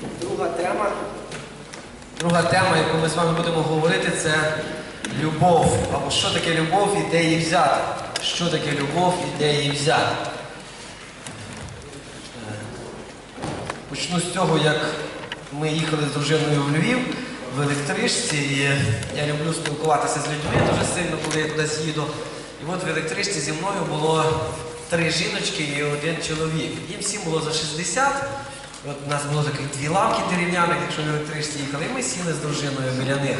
Друга тема. Друга тема, яку ми з вами будемо говорити, це любов. Або що таке любов і де її взяти. Що таке любов і де її взяти. Е, Почну з цього, як ми їхали з дружиною в Львів в електричці. І я люблю спілкуватися з людьми дуже сильно, коли я кудись їду. І от в електричці зі мною було три жіночки і один чоловік. Їм всім було за 60. От у нас було таких дві лавки дерев'яних, якщо в електричці їхали, і ми сіли з дружиною біля них.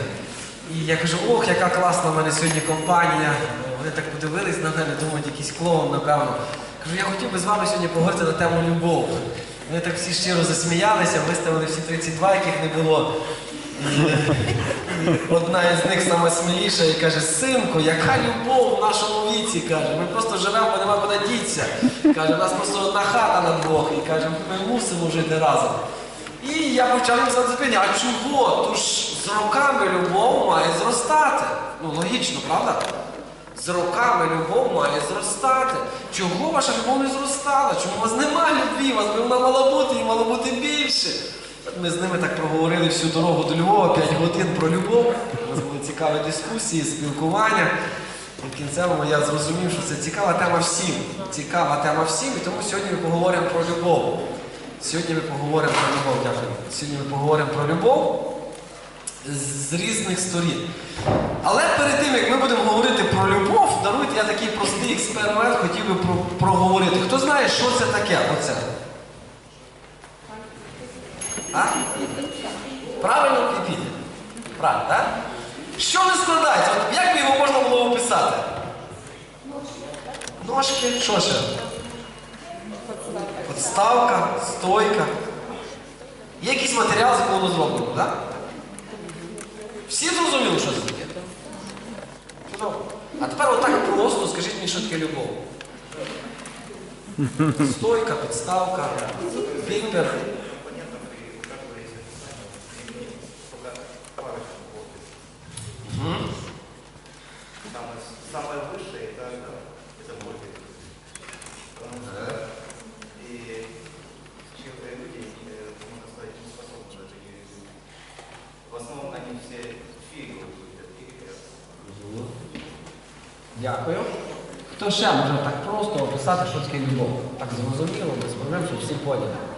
І я кажу, ох, яка класна в мене сьогодні компанія. Вони так подивились на мене, думають, якийсь клоун, напевно. Кажу, я хотів би з вами сьогодні поговорити на тему любов. Вони так всі щиро засміялися, виставили всі 32, яких не було. Одна із них сама сміліша і каже, синку, яка любов в нашому віці, каже, ми просто живемо, бо нема куди дітися. Каже, у нас просто одна хата на двох, і каже, ми мусимо жити разом. І я почав їм задати, а чого? Тож з роками любов має зростати. Ну, логічно, правда? З роками любов має зростати. Чого ваша любов не зростала? Чому у вас немає любві? У вас би вона мала бути і мало бути більше. Ми з ними так проговорили всю дорогу до Львова, 5 годин про любов. У нас були цікаві дискусії, спілкування. І в кінцевому я зрозумів, що це цікава тема всім. Цікава тема всім, і тому сьогодні ми поговоримо про любов. Сьогодні ми поговоримо про любов, дякую. Сьогодні ми поговоримо про любов з різних сторін. Але перед тим, як ми будемо говорити про любов, даруйте я такий простий експеримент, хотів би про- проговорити. Хто знає, що це таке? Оце? А? Правильно піпіти? Правильно, так? Що не складається? От як його можна було описати? Ножки, що ще? Подставка, стойка. Є якийсь матеріал, з якого воно зроблено, так? Всі зрозуміли, що це таке? Чудово. А тепер отак просто скажіть мені, що таке любов. Стойка, підставка, віпер. Самое, высшее это, это Божий. Потому что и некоторые люди, э, можно сказать, не способны даже ее изучить. В основном они все фигу. Дякую. Хто ще може так просто описати, що таке любов? Так зрозуміло, без проблем, щоб всі поняли.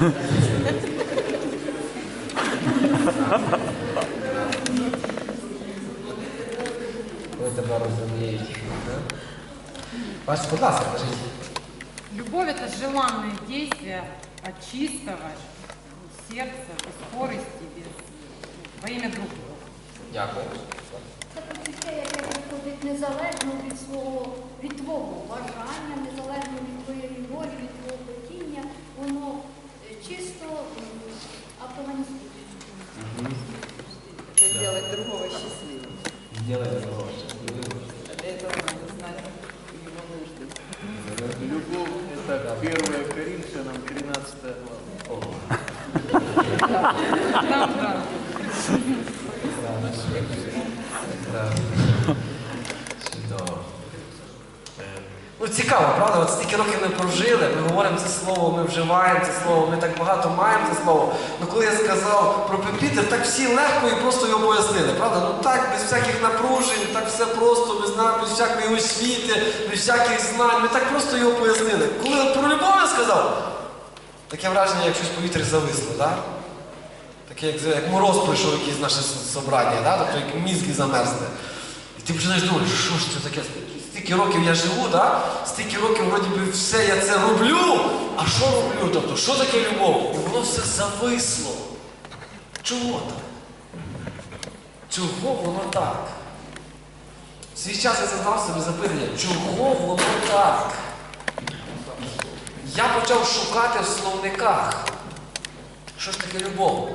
Yeah. Це слово. Ну коли я сказав про Пепітер, так всі легко і просто його пояснили, правда? Ну так, без всяких напружень, так все просто, без, зна- без всякої освіти, без всяких знань, ми так просто його пояснили. Коли от про любов я сказав, таке враження, як щось в повітрі зависло, так? Таке, як, як мороз пройшов якийсь наше собрання, да? тобто як мізки замерзли. І ти починаєш думати, що ж це таке? Стільки років я живу, да? стільки років вроді би все я це роблю. А що роблю? Тобто, що таке любов? І воно все зависло. Чого так? Чого воно так? Свій час я задав собі запитання, чого воно так? Я почав шукати в словниках. Що ж таке любов?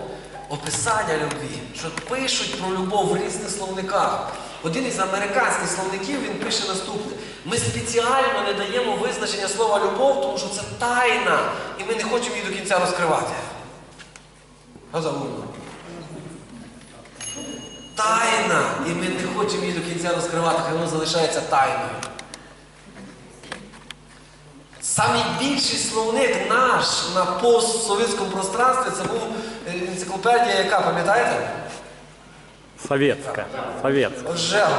Описання любві, що пишуть про любов в різних словниках. Один із американських словників він пише наступне: ми спеціально не даємо визначення слова любов, тому що це тайна, і ми не хочемо її до кінця розкривати. Загально. Тайна, і ми не хочемо її до кінця розкривати, хай воно залишається тайною. Самий більший словник наш на постсовєтському пространстві це був е, енциклопедія, яка, пам'ятаєте? Советская. Советская. Жего.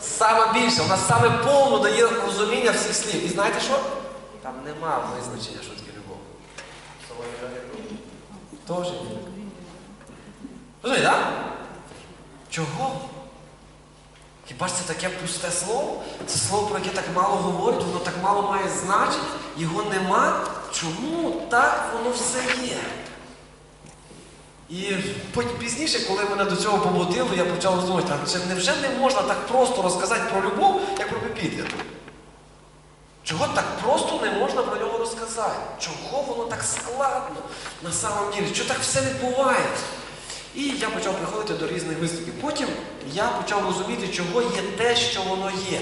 Саме більше, вона саме повно дає розуміння всіх слів. І знаєте що? Там нема визначення, що таке любов. Тоже ні. Розумієте, так? Чого? Хіба ж це таке пусте слово? Це слово, про яке так мало говорить, воно так мало має значення, його нема. Чому так воно все є? І пізніше, коли мене до цього побудило, я почав роздумувати, а невже не можна так просто розказати про любов, як про Пепітер? Чого так просто не можна про нього розказати? Чого воно так складно на самом ділі? Чого так все відбувається? І я почав приходити до різних висновків. Потім я почав розуміти, чого є те, що воно є.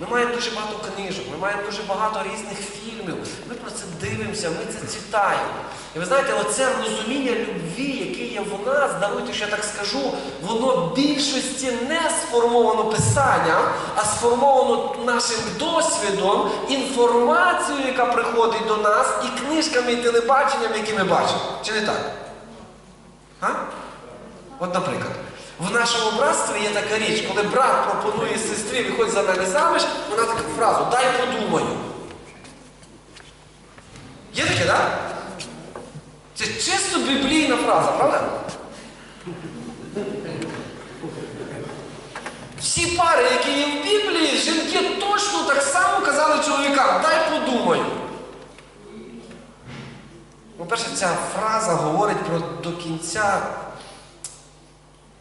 Ми маємо дуже багато книжок, ми маємо дуже багато різних фільмів. Ми про це дивимося, ми це читаємо. І ви знаєте, оце розуміння любві, яке є в нас, даруйте, що я так скажу, воно в більшості не сформовано писанням, а сформовано нашим досвідом, інформацією, яка приходить до нас, і книжками, і телебаченням, які ми бачимо. Чи не так? А? От, наприклад, в нашому братстві є така річ, коли брат пропонує сестрі виходь за мене заміж, вона таку фразу дай подумаю. Є таке, так? Це чисто біблійна фраза, правда? Всі пари, які є в Біблії, жінки точно так само казали чоловікам, дай подумаю. Ну, перше, ця фраза говорить про до кінця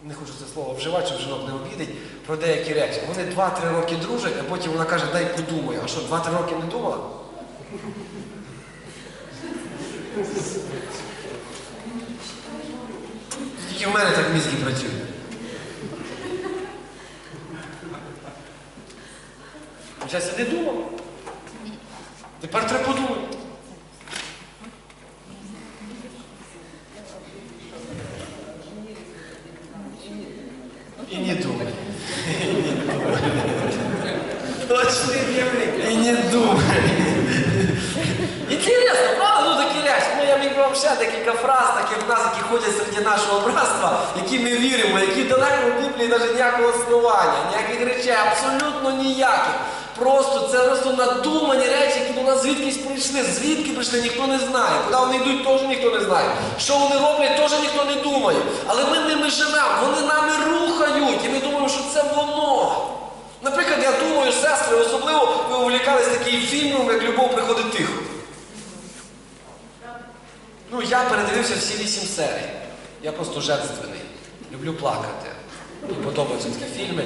не хочу це слово вживати, щоб жінок не обідить, про деякі речі. Вони 2-3 роки дружать, а потім вона каже, дай подумаю. А що, 2-3 роки не думала? Тільки в мене так мізки працюють. Я не думав. Тепер треба подумати. И не думай. Точный дневник. И не думай. Інтересно, правда? Ну такі речі. Ну я міг вам ще декілька фраз, таких нас, які ходять серед нашого братства, які ми віримо, які далеко в Біблії навіть ніякого основання, ніяких речей, абсолютно ніяких. Просто це просто надумані речі, які до нас звідкись прийшли. Звідки прийшли, ніхто не знає. Куди вони йдуть, теж ніхто не знає. Що вони роблять, теж ніхто не думає. Але ми ними живемо, вони нами рухають, і ми думаємо, що це воно. Наприклад, я думаю, сестри, особливо ви увлікались таким фільмом, як Любов приходить тихо. Ну, я передивився всі вісім серій. Я просто жертвений. Люблю плакати. Мені подобаються такі фільми.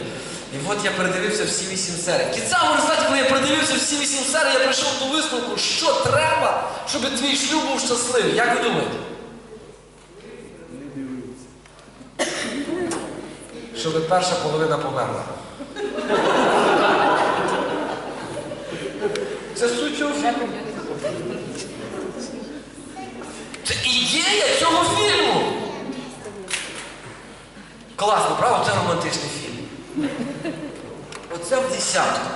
І от я передивився всі вісім серій. В кінцевому результаті, коли я передивився всі вісім серій, я прийшов до висновку, що треба, щоб твій шлюб був щасливий. Як ви думаєте? Щоб перша половина померла. Це суть цього фільму. Це ідея цього фільму. Класно, правда? Це романтичний фільм. Оце в десятку.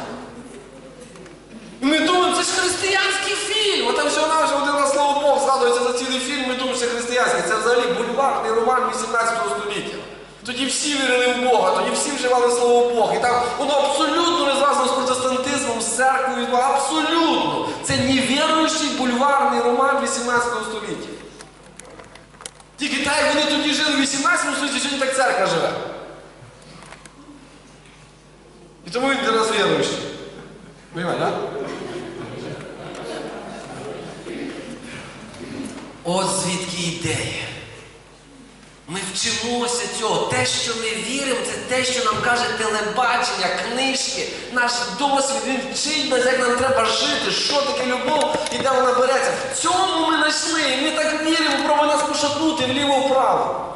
І Ми думаємо, це ж християнський фільм. От там всього навсього один на слово Бог згадується за цілий фільм, ми думаємо, що християнський. Це взагалі бульварний роман 18 століття. Тоді всі вірили в Бога, тоді всі вживали слово Бог. І там воно абсолютно не зв'язано з протестантизмом, з церквою, абсолютно. Це невіруючий бульварний роман 18 століття. Тільки так, як вони тоді жили в 18 столітті, сьогодні так церква живе. І тому він для нас віруючий. Понимаєте, так? От звідки ідея. Ми вчимося цього. Те, що ми віримо, це те, що нам каже телебачення, книжки, наш досвід, він вчить нас, як нам треба жити, що таке любов і де вона береться. В цьому ми знайшли, і ми так віримо, пробує нас пошатнути вліво-вправо.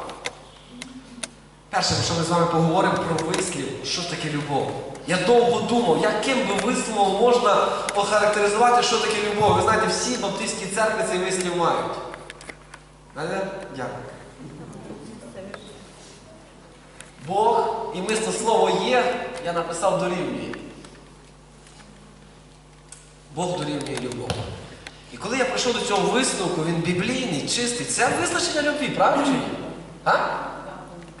Перше, що ми з вами поговоримо про вислів, що таке любов. Я довго думав, яким би висловом можна охарактеризувати, що таке любов. Ви знаєте, всі баптистські церкви цей вислів мають. Знаєте? Дякую. Бог і мисто слово є, я написав дорівнює. Бог дорівнює любов. І коли я прийшов до цього висновку, він біблійний, чистий, це визначення любві, правильно чи ні? А?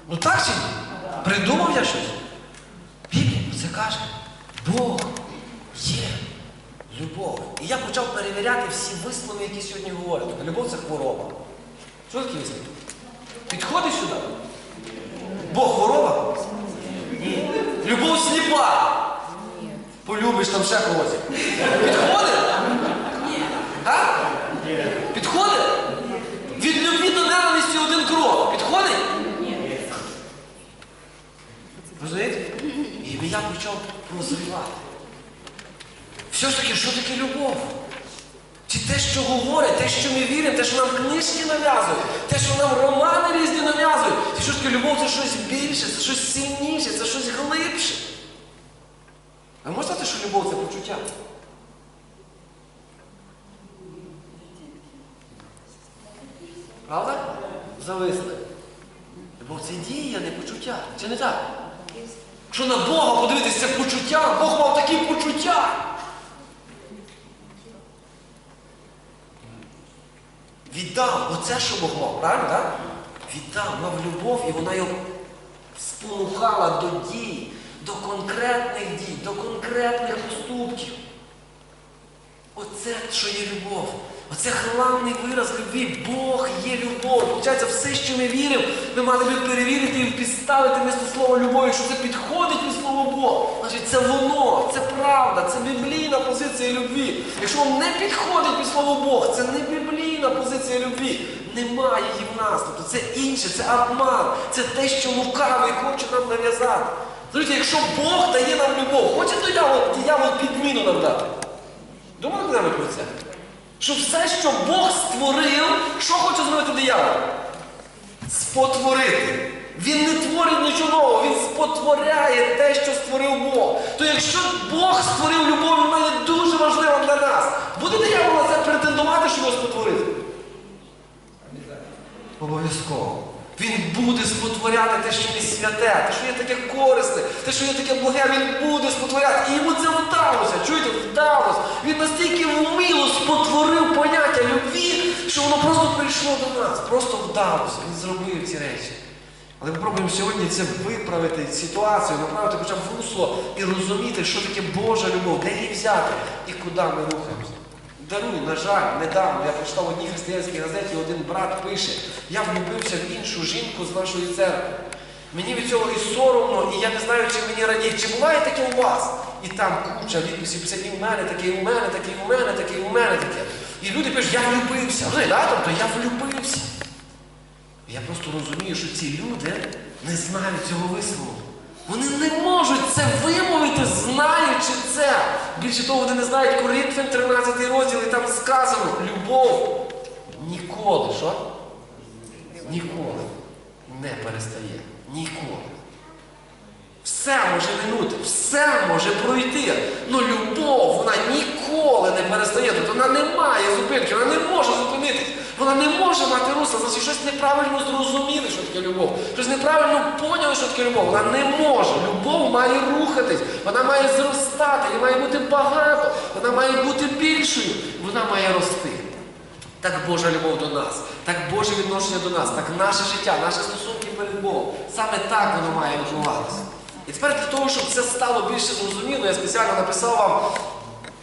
Ну так чи ні? Придумав я щось? Це каже. Бог є любов. І я почав перевіряти всі вислови, які сьогодні говорять. Любов це хвороба. Що таке вислів? Підходиш сюди? Бог хвороба? Ні. Любов сліпа. Полюбиш там ще когось. Підходить? А? Підходить? Від любві до ненависті один крок. Підходить? Розумієте? І я почав прозрівати. Все ж таки, що таке любов? Чи те, що говорять, те, що ми віримо, те, що нам книжки нав'язують, те, що нам романи різні нав'язують. І що таке любов це щось більше, це щось сильніше, це щось глибше. А можна сказати, що любов це почуття? Правда? Зависли. Любов це дія, не почуття. Чи не так? Якщо на Бога подивитися, почуття, Бог мав такі почуття. Віддав, оце що Бог мав, правильно, так? Віддав, мав любов, і вона його спонукала до дій, до конкретних дій, до конкретних поступків. Оце, що є любов. Оце главний вираз любві. Бог є любов. Получається, все, що ми віримо, ми мали би перевірити і підставити місто слово любов. Якщо це підходить від слова Бог, значить це воно, це правда, це біблійна позиція любві. Якщо вам не підходить під слово Бог, це не біблійна позиція любві. Немає її в нас. Тобто це інше, це обман, це те, що лукавий хоче нам нав'язати. Знаєте, якщо Бог дає нам любов, хоче диявол, диявол підміну нам дати. Думали коли про це? Що все, що Бог створив, що хоче зробити диявол? Спотворити. Він не творить нічого нового, він спотворяє те, що створив Бог. То якщо Бог створив любов, вона є дуже важлива для нас. Буде диявол на це претендувати, що його спотворити? Обов'язково. Він буде спотворяти те, що є святе, те, що є таке корисне, те, що є таке благе, він буде спотворяти. І йому це вдалося. Чуєте, вдалося. Він настільки вміло спотворив поняття любві, що воно просто прийшло до нас. Просто вдалося. Він зробив ці речі. Але ми пробуємо сьогодні це виправити ситуацію, направити хоча б в русло і розуміти, що таке Божа любов, де її взяти і куди ми рухаємося. Даруй, на жаль, недавно я прочитав в одній християнській газеті, один брат пише, я влюбився в іншу жінку з нашої церкви. Мені від цього і соромно, і я не знаю, чи мені радіє. Чи буває таке у вас? І там куча відписів, це і в мене таке, і у мене таке, і у мене таке, і у мене таке. І люди пишуть, я влюбився. Розумієте, да? Тобто я влюбився. Я просто розумію, що ці люди не знають цього вислову. Вони не можуть це вимовити, знаючи це. Більше того, вони не знають Коринфян 13 розділ, і там сказано, любов ніколи, що? Ніколи не перестає. Ніколи. Все може минути, все може пройти. Ну любов, вона ніколи не перестає. Тобто вона не має зупинки, вона не може зупинитись. Вона не може мати русла, значить щось неправильно зрозуміли, що таке любов. Щось неправильно поняли, що таке любов. Вона не може. Любов має рухатись, вона має зростати, її має бути багато, вона має бути більшою, вона має рости. Так Божа любов до нас, так Боже відношення до нас, так наше життя, наші стосунки перед Богом. Саме так воно має відбуватися. І тепер для того, щоб це стало більше зрозуміло, я спеціально написав вам,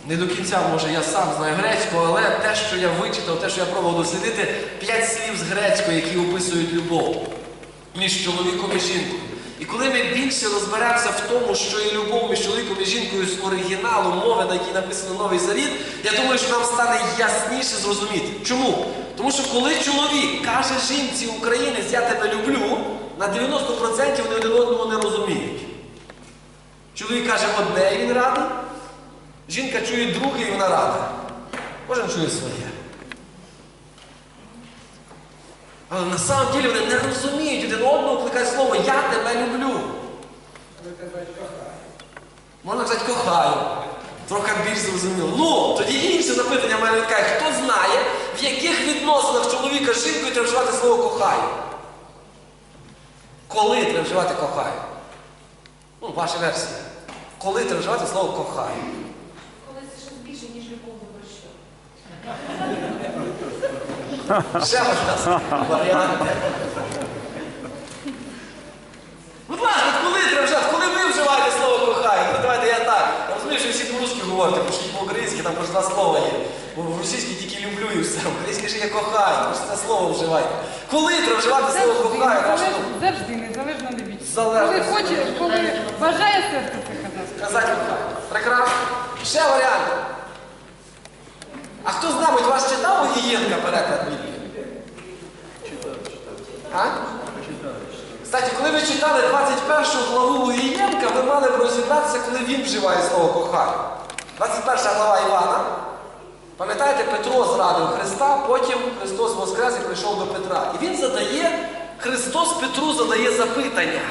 не до кінця, може, я сам знаю грецьку, але те, що я вичитав, те, що я пробував дослідити, п'ять слів з грецької, які описують любов між чоловіком і жінкою. І коли ми більше розберемося в тому, що є любов між чоловіком і жінкою з оригіналу мови, на якій написано Новий Завіт, я думаю, що нам стане ясніше зрозуміти. Чому? Тому що коли чоловік каже жінці України, я тебе люблю, на 90% вони один одного не розуміють. Чоловік каже одне, і він радий, жінка чує друге, і вона рада. Кожен чує своє. Але на самом деле вони не розуміють один одного, коли кажуть слово Я тебе люблю. Можна сказати, кохаю. Трохи більш зрозуміло. Ну, тоді інше запитання в мене виникає. Хто знає, в яких відносинах чоловіка з жінкою треба вживати слово кохаю? Коли треба вживати кохаю? Ну, ваша версія. Коли треба вживати слово кохаю? Більше, ніж любов до борщу. Ще будь ласка, варіанти. Будь ласка, коли треба? Коли ви вживаєте слово кохаю? Ну давайте я так. Я розумію, що ви всі по-русски говорите, пошліть по-українськи, там хоч два слова є. Бо в російській тільки люблю і все. Українське ще є кохаю, тому що це слово вживайте. Коли треба вживати слово незалежно, завжди, незалежно від. Залежно. Коли хоче, коли бажає серце це казати. Казати кохаю. Прекрасно. Ще варіант. А хто знає, будь вас читав Огієнка переклад Біблії? А? Кстати, коли ви читали 21 главу Лугієнка, ви мали б розібратися, коли він вживає слово кохаю. 21 глава Івана. Пам'ятаєте, Петро зрадив Христа, потім Христос воскрес і прийшов до Петра. І він задає, Христос Петру задає запитання.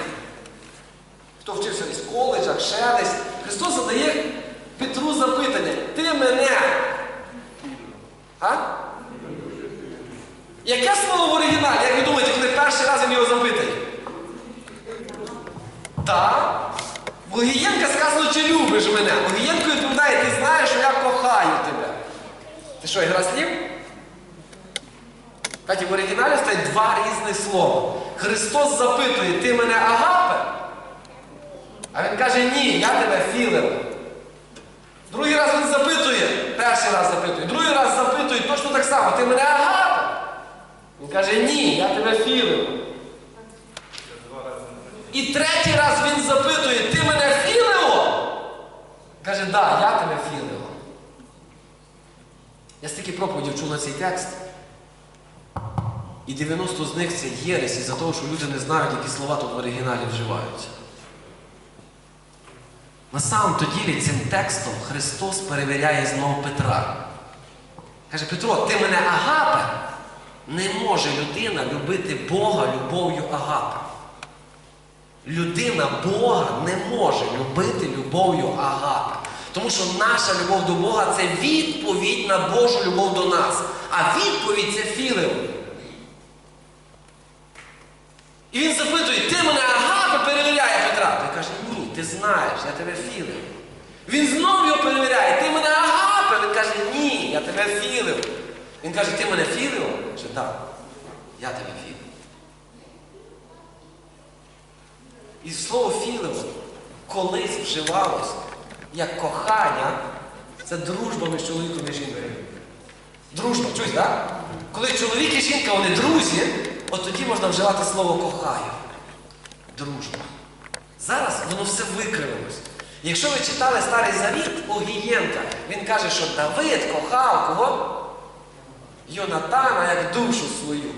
Хто вчився десь в коледжах, ще десь. Христос задає Петру запитання. Ти мене. А? Яке слово в оригіналі? Як ви думаєте, коли перший раз він його запитає? Так. Логієнка сказано, чи любиш мене. Логієнко відповідає, ти знаєш, що я кохаю тебе. Ти що, ігра слів? Кстати, в оригіналі стоять два різних слова. Христос запитує, ти мене агапе? А він каже, ні, я тебе філив. Другий раз він запитує, перший раз запитує, другий раз запитує, точно так само, ти мене агапе? Він каже, ні, я тебе філив. І третій раз він запитує, ти мене філило? Каже, да, я тебе філило. Я стільки проповідів чув на цей текст. І 90 з них це єресь із-за того, що люди не знають, які слова тут в оригіналі вживаються. На самом то ділі цим текстом Христос перевіряє знову Петра. Каже, Петро, ти мене агапе? Не може людина любити Бога любов'ю агапе. Людина Бога не може любити любов'ю агапе. Тому що наша любов до Бога це відповідь на Божу любов до нас. А відповідь це філео. І він запитує, ти мене агапе перевіряє Петра. Той каже, ти знаєш, я тебе філив. Він знову його перевіряє, ти мене агапе. Він каже, ні, я тебе філив. Він каже, ти мене філив? Каже, так, я тебе філив. І слово філив колись вживалось як кохання, це дружба між чоловіком і жінкою. Дружба, чуєш, так? Коли чоловік і жінка, вони друзі, от тоді можна вживати слово кохаю. Дружба. Зараз воно все викривилось. Якщо ви читали Старий Завіт Огієнка, він каже, що Давид кохав кого? Йонатана як душу свою.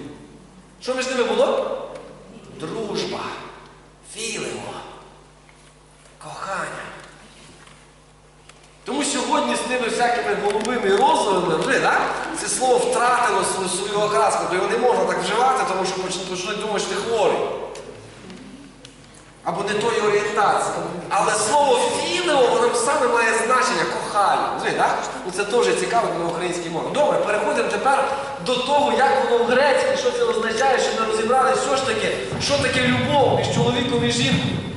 Що між ними було? Дружба, філево, кохання. Тому сьогодні з тими всякими голубими вже, так? Це слово втратило свою, окраску, то його не можна так вживати, тому що почнуть думати, що ти хворий. Або не тої орієнтації. Але слово філео, воно саме має значення кохаю. Ну, це теж цікаво на українській мові. Добре, переходимо тепер до того, як воно в грецькій, що це означає, що ми розібрали, що ж таке, що таке любов між чоловіком і жінкою.